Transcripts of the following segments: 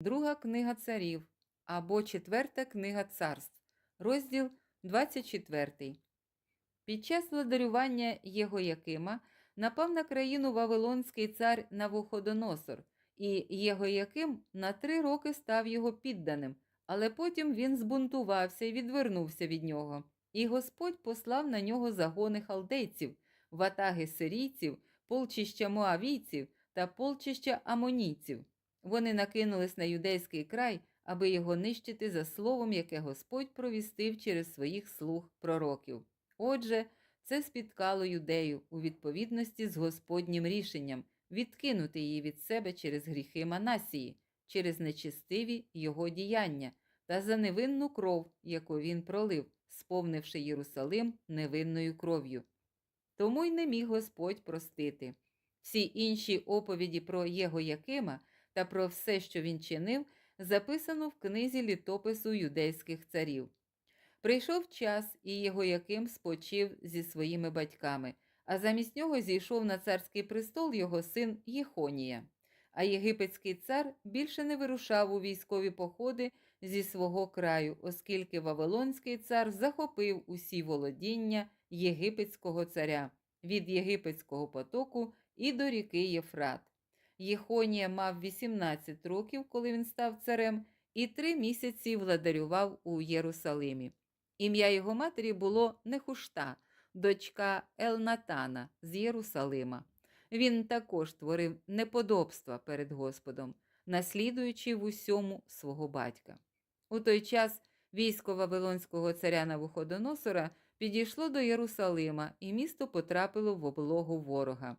Друга книга царів або Четверта книга царств, розділ 24. Під час владарювання Єгоякима напав на країну Вавилонський цар Навуходоносор, і Єгояким на три роки став його підданим, але потім він збунтувався і відвернувся від нього. І Господь послав на нього загони халдейців, ватаги сирійців, полчища моавійців та полчища амонійців. Вони накинулись на юдейський край, аби його нищити за словом, яке Господь провістив через своїх слуг пророків. Отже, це спіткало юдею у відповідності з Господнім рішенням відкинути її від себе через гріхи Манасії, через нечистиві його діяння та за невинну кров, яку він пролив, сповнивши Єрусалим невинною кров'ю. Тому й не міг Господь простити. Всі інші оповіді про Єго Якима та про все, що він чинив, записано в книзі літопису юдейських царів. Прийшов час, і його яким спочив зі своїми батьками, а замість нього зійшов на царський престол його син Єхонія. А єгипетський цар більше не вирушав у військові походи зі свого краю, оскільки Вавилонський цар захопив усі володіння єгипетського царя від єгипетського потоку і до ріки Єфрат. Єхонія мав 18 років, коли він став царем, і три місяці владарював у Єрусалимі. Ім'я його матері було Нехушта, дочка Елнатана з Єрусалима. Він також творив неподобства перед Господом, наслідуючи в усьому свого батька. У той час військо Вавилонського царя Навуходоносора підійшло до Єрусалима, і місто потрапило в облогу ворога.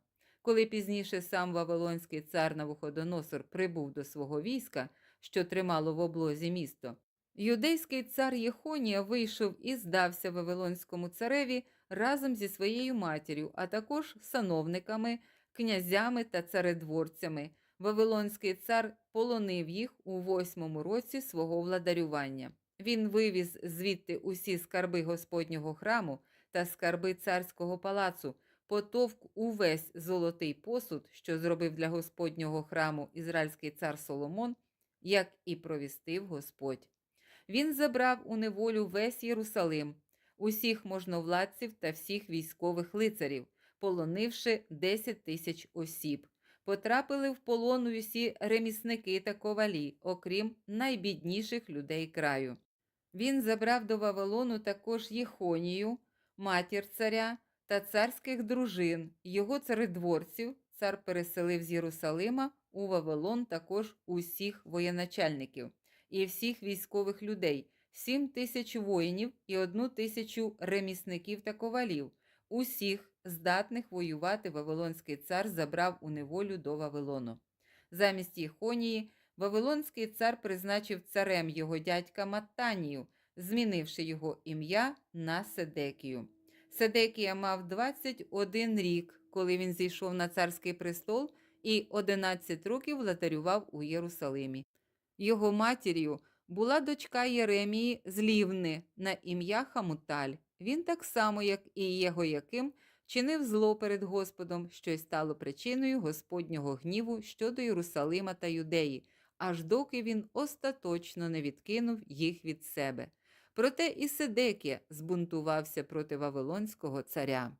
Коли пізніше сам Вавилонський цар Навуходоносор прибув до свого війська, що тримало в облозі місто, юдейський цар Єхонія вийшов і здався Вавилонському цареві разом зі своєю матір'ю, а також сановниками, князями та царедворцями. Вавилонський цар полонив їх у восьмому році свого владарювання. Він вивіз звідти усі скарби Господнього храму та скарби царського палацу, потовк увесь золотий посуд, що зробив для Господнього храму ізраїльський цар Соломон, як і провістив Господь. Він забрав у неволю весь Єрусалим, усіх можновладців та всіх військових лицарів, полонивши 10 тисяч осіб. Потрапили в полон усі ремісники та ковалі, окрім найбідніших людей краю. Він забрав до Вавилону також Єхонію, матір царя та царських дружин, його царедворців. Цар переселив з Єрусалима у Вавилон також усіх воєначальників і всіх військових людей, сім тисяч воїнів і одну тисячу ремісників та ковалів. Усіх, здатних воювати, Вавилонський цар забрав у неволю до Вавилону. Замість Єхонії Вавилонський цар призначив царем його дядька Маттанію, змінивши його ім'я на Седекію. Седекія мав 21 рік, коли він зійшов на царський престол, і 11 років владарював у Єрусалимі. Його матір'ю була дочка Єремії з Лівни на ім'я Хамуталь. Він так само, як і його яким, чинив зло перед Господом, що й стало причиною Господнього гніву щодо Єрусалима та Юдеї, аж доки він остаточно не відкинув їх від себе. Проте і Седекія збунтувався проти Вавилонського царя.